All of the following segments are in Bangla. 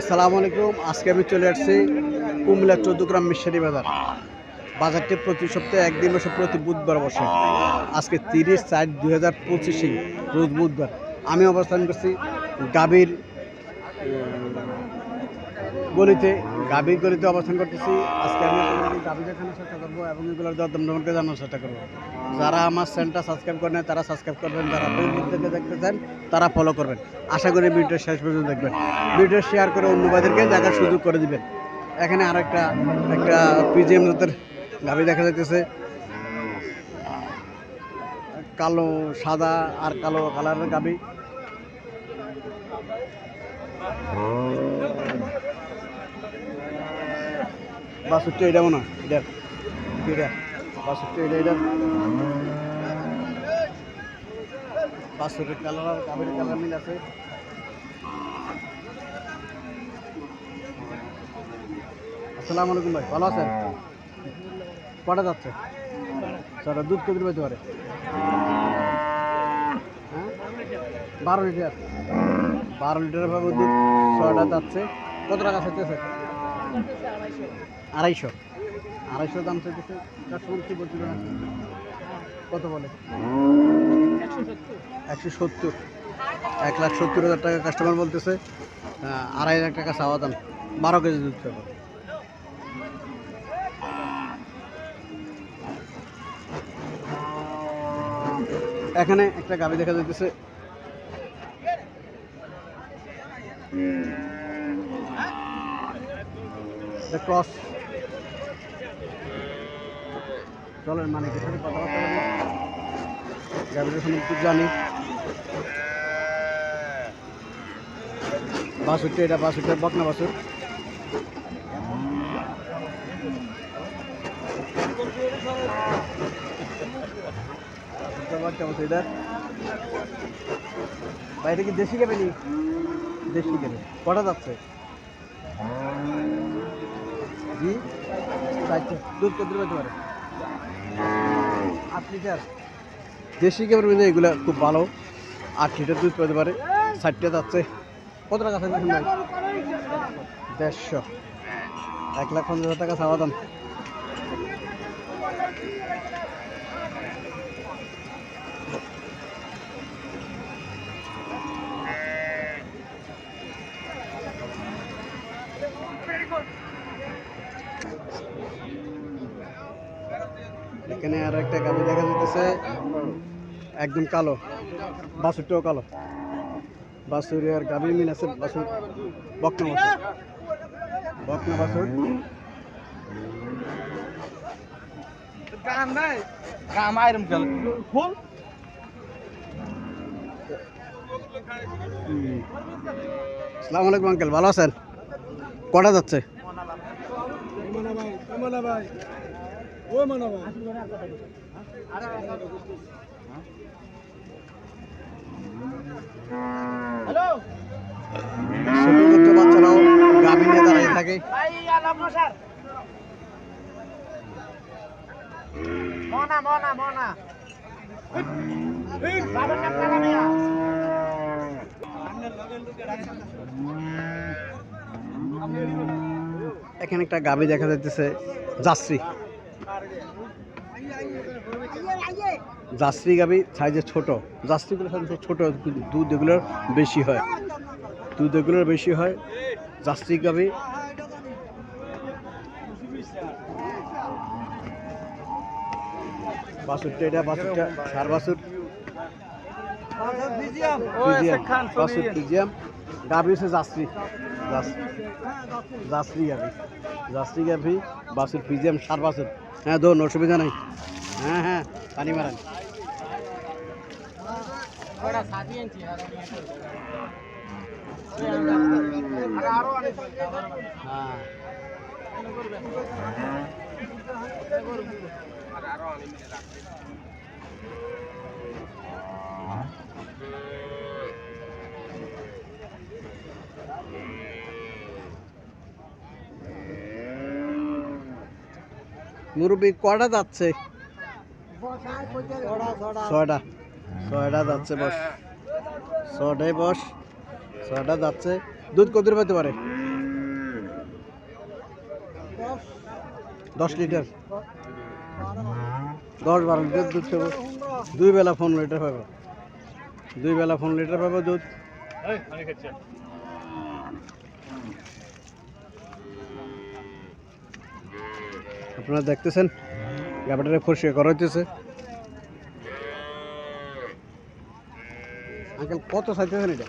আসসালামু আলাইকুম। আজকে আমি চলে আসছি কুমিল্লা চৌদ্দগ্রাম মিশারি বাজার। বাজারটি প্রতি সপ্তাহে একদিন বসে প্রতি বুধবার বসে। আজকে তিরিশ চার দুই হাজার পঁচিশে রোজ বুধবার। আমি অবস্থান করছি গাভীর গলিতে, গাভীর গলিতে অবস্থান করতেছি। আজকে আমি গাভী দেখানোর চেষ্টা করব এবং এগুলোর দরদাম সম্পর্কে জানার চেষ্টা করব। যারা আমার চ্যানেলটা সাবস্ক্রাইব করেন তারা সাবস্ক্রাইব করবেন, যারা থেকে দেখতে চান তারা ফলো করবেন। আশা করি ভিডিও শেষ পর্যন্ত দেখবেন। ভিডিও শেয়ার করে অন্যবাদেরকে দেখার সুযোগ করে দিবেন। এখানে আর একটা একটা পিজিএম জাতের গাভী দেখা যাইতেছে। কালো, সাদা আর কালো কালারের গাভী। বাসুরটা এটা মনে হয়, এটা। এটা বাসুরটা এটা এটা। বাসুরের কালার আর গাভীর কালার মিল আছে। আসসালামু আলাইকুম ভাই, ভালো আছেন? কটা যাচ্ছে? ছটা, দুধ কত পেতে পারে। হ্যাঁ? বারো লিটার। বারো লিটারের ভাবে দুধ ছটা যাচ্ছে। কত টাকা চাইতেছে আড়াইশো। আড়াইশো দাম চাইতেছে। কাস্টমার কি বলছিল কত বলে? একশো সত্তর। এক লাখ সত্তর হাজার টাকা কাস্টমার বলতেছে। আড়াই লাখ টাকা চাওয়া দাম। বারো কেজি দুধ পাবো এখানে একটা গাভি দেখা যাইতেছে। ক্রস চলেন মানিকের সাথে কথাবার্তা বলি? গাভীর সম্পর্কে জানি। বাসুরটি এটা বাসুরটা বকনা বাসুর, এটা? বাইরে কি দেশি গেবে নি দেশি কেবে কটা যাচ্ছে? জি? দুধ কত পেতে পারে? আট লিটার দেশি কেবল মধ্যে এগুলো খুব ভালো। আট লিটার দুধ পেতে পারে, ষাটটা যাচ্ছে। কত টাকা দেড়শো। এক লাখ পঞ্চাশ হাজার টাকা চাওয়া দাম এখানে আর একটা গাড়ি দেখা যাচ্ছে একদম কালো। বাসুরটাও কালো। বাসুর আর গাভীর মিল আছে, বাসুর বকনা বাসুর। বকনা বাসুর। আলাইকুম আঙ্কেল, ভালো আছেন? কটা যাচ্ছে? হ্যালো? ছোট ছোট বাচ্চারাও দাঁড়িয়ে থাকে। ভাই আলাম স্যার মনা মনা মনা। বাবার নাম লাগা মিয়া এখানে একটা গাভী দেখা যাচ্ছে জার্সি জার্সি গাভী সাইজে ছোট। জার্সিগুলো সাইজে ছোট দুধ এগুলোর বেশি হয়। দুধ এগুলোর বেশি হয় জার্সি গাভী। বাসুরটা এটা বাসুরটা সার বাসুর। ফিজিয়াম। বাসুর ফিজিয়াম। গাভী হচ্ছে জার্সি জার্সি গাভী জার্সি গাভী বাসুর ফিজিয়াম সার বাসুর। হ্যাঁ দোন অসুবিধা নাই। হ্যাঁ হ্যাঁ পানি মারান। আরও মুরব্বী, কটা যাচ্ছে? ছয়টা। ছয়টা যাচ্ছে বস। ছয়টায় বস। ছয়টা যাচ্ছে। দুধ কত পেতে পারে? দশ লিটার। দশ বারো লিটার দুধ খাব। দুই বেলা ফোন লিটার পাবো। দুই বেলা পনেরো লিটার পাবো দুধ। আপনারা দেখতেছেন? ব্যাপারটা পরিষ্কার করা হইতেছে। আঙ্কেল কত চাইতেছেন এটা?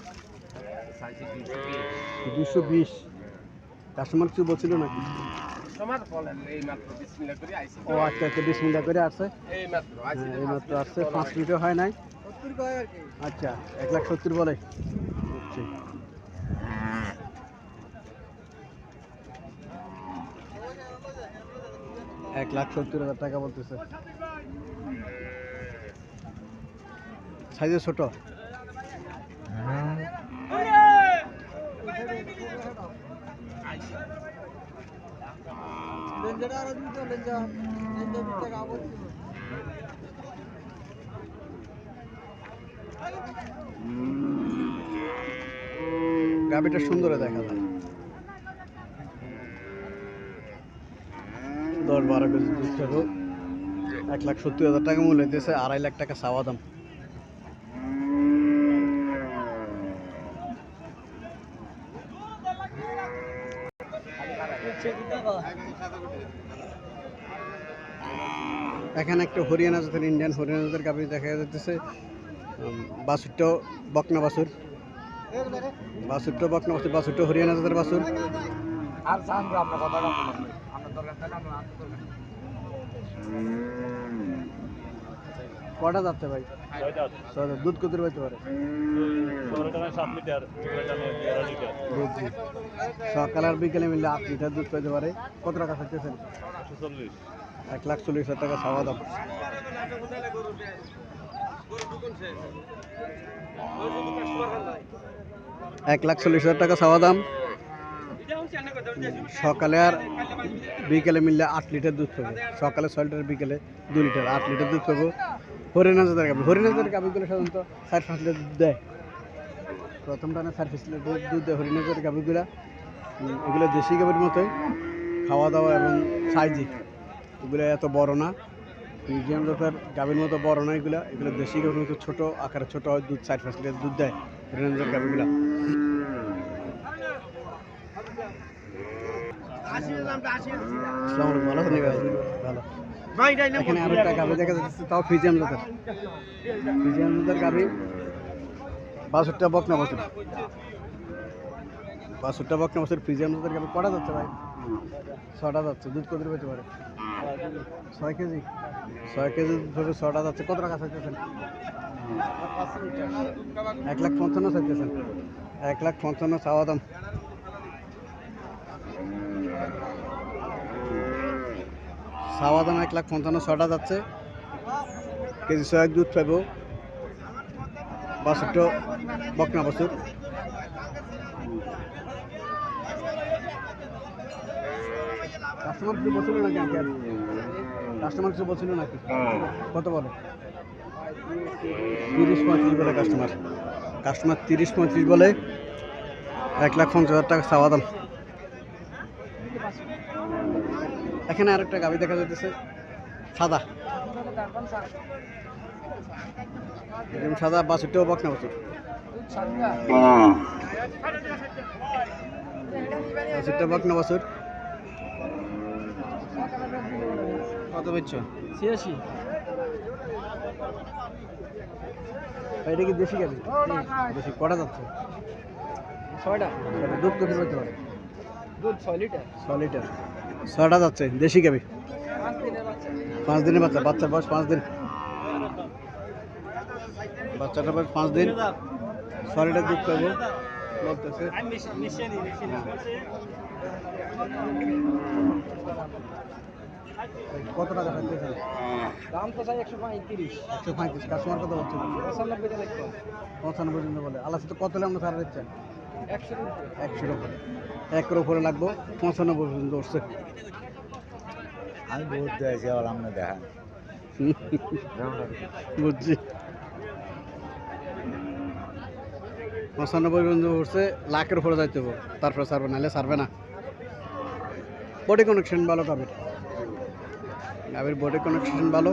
দুশো বিশ। কাস্টমার কিছু বলছিল নাকি? ও আচ্ছা আচ্ছা বিশ মিনিট করে আসছে। এই মাত্র আইছি হ্যাঁ, আসছে পাঁচ মিনিটও হয় নাই। আচ্ছা এক লাখ সত্তর বলে। বুঝছি। এক লাখ সত্তর হাজার টাকা বলতেছে। সাইজে ছোট। গাবিটা সুন্দর দেখা যায়। দশ বারো কেজি দুধ খাব এক লাখ সত্তর হাজার টাকা মূল্য দিয়েছে, আড়াই লাখ টাকা চাওয়া দাম। এখানে একটা হরিয়ানা জাতের ইন্ডিয়ান হরিয়ানা জাতের গাভি দেখা যাচ্ছে বাসুরটাও বকনা বাসুর বাসুরটাও বকনা বাসুর বাসুরটাও হরিয়ানা জাতের বাসুর আর জানব আমরা কথা বলব আমরা দরকার থাকে আমরা আর দরকার কটা যাচ্ছে ভাই? দুধ কত পাইতে পারে? সকাল আর বিকেলে মিললে আট লিটার দুধ পাইতে পারে। কত টাকা থাকতেছেন এক লাখ চল্লিশ হাজার টাকা খাওয়া দাম। এক লাখ চল্লিশ হাজার টাকা খাওয়া দাম। সকালে আর বিকেলে মিললে আট লিটার দুধ পাবো সকালে ছয় লিটার, বিকেলে দু লিটার, আট লিটার দুধ পাবো হরিয়ানা জাতের গাভি গাভিগুলো সাধারণত চার পাঁচ লিটার দুধ দেয়। প্রথম টানে চার পাঁচ লিটার দুধ দেয় হরিয়ানা জাতের এগুলো দেশি গাভির মতোই খাওয়া দাওয়া এবং সাইজি। এগুলো এত বড় না। মিডিয়াম জাতের গাভীর মতো বড় না এগুলো। এগুলো দেশি গাভীর মতো ছোটো আকারে ছোটো হয়, দুধ চার পাঁচ লিটার দুধ দেয় হরিয়ানা জাতের আসসালামু আলাইকুম ভালো আছেন ভাই ভালো ভাই ডাই না এখানে আরও একটা গাভি দেখা যাচ্ছে তাও ফিজিয়াম জাতের ফিজিয়াম জাতের গাভি। বাষট্টা বকনা বছর। বাষট্টা বকনা বছর ফিজিয়াম জাতের গাভি। কটা যাচ্ছে ভাই? ছটা যাচ্ছে দুধ কত পেতে পারে? ছয় কেজি? ছয় কেজি ছটা যাচ্ছে কত টাকা চাইতেছেন? এক লাখ পঞ্চান্ন চাইতেছেন। এক লাখ পঞ্চান্ন চাওয়া দাম। চাওয়া দাম এক লাখ পঞ্চান্ন, ছটা যাচ্ছে। কেজি ছয়েক দুধ পাইব। বাছুরটো বকনা বাছুর। কাস্টমার কিছু বলছিল নাকি কাস্টমার কিছু বলছিল নাকি? কত বলে তিরিশ বলে কাস্টমার। কাস্টমার তিরিশ পঁয়ত্রিশ বলে এক লাখ পঞ্চাশ হাজার টাকা চাওয়া দাম এখানে আরেকটা গাভি দেখা যাইতেছে। সাদা। একদম সাদা বাছুরটাও বাছুর। বাছুরটা বকনা বাছুর। কত বেচছো? ছিয়াশি। এটা কি দেশি গাভি দেশি কটা যাচ্ছে? ছয়টা। দুধ কত পেতে পারে? দুধ ছয় লিটার। ছ লিটার। ছটা যাচ্ছে দেশি গাভি। পাঁচ দিনের বাচ্চা বাচ্চার বয়স পাঁচ দিন। বাচ্চাটা বয়স পাঁচ দিন। ছ লিটার দুধ পাবো বলতেছে। কত টাকা থাকতেছে দাম তো চাই একশো পঁয়ত্রিশ। একশো পঁয়ত্রিশ কাস্টমার কত বলছে? পঁচানব্বই টাকা বলে। সাথে কত আমরা ছাড়া দিচ্ছেন? একশো একশোর উপরে একের উপরে লাগবো পঁচানব্বই পর্যন্ত উঠছে আমি বহুত দিয়েছি দেখেন। বুঝছি। পঁচানব্বই পর্যন্ত উঠছে লাখের উপরে যাইতে হবে তারপরে সারবে নাহলে সারবে না। বডি কানেকশন ভালো গাভীর। গাভীর বডি কানেকশন ভালো।